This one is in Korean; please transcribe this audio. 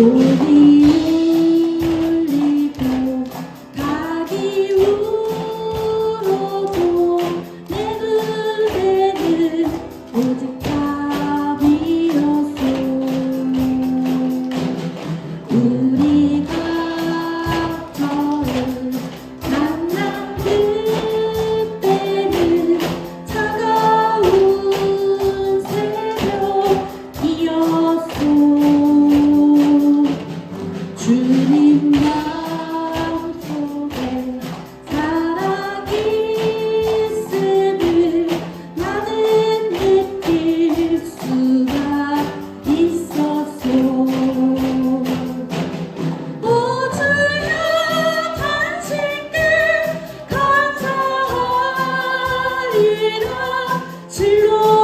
不一。 아니라 진로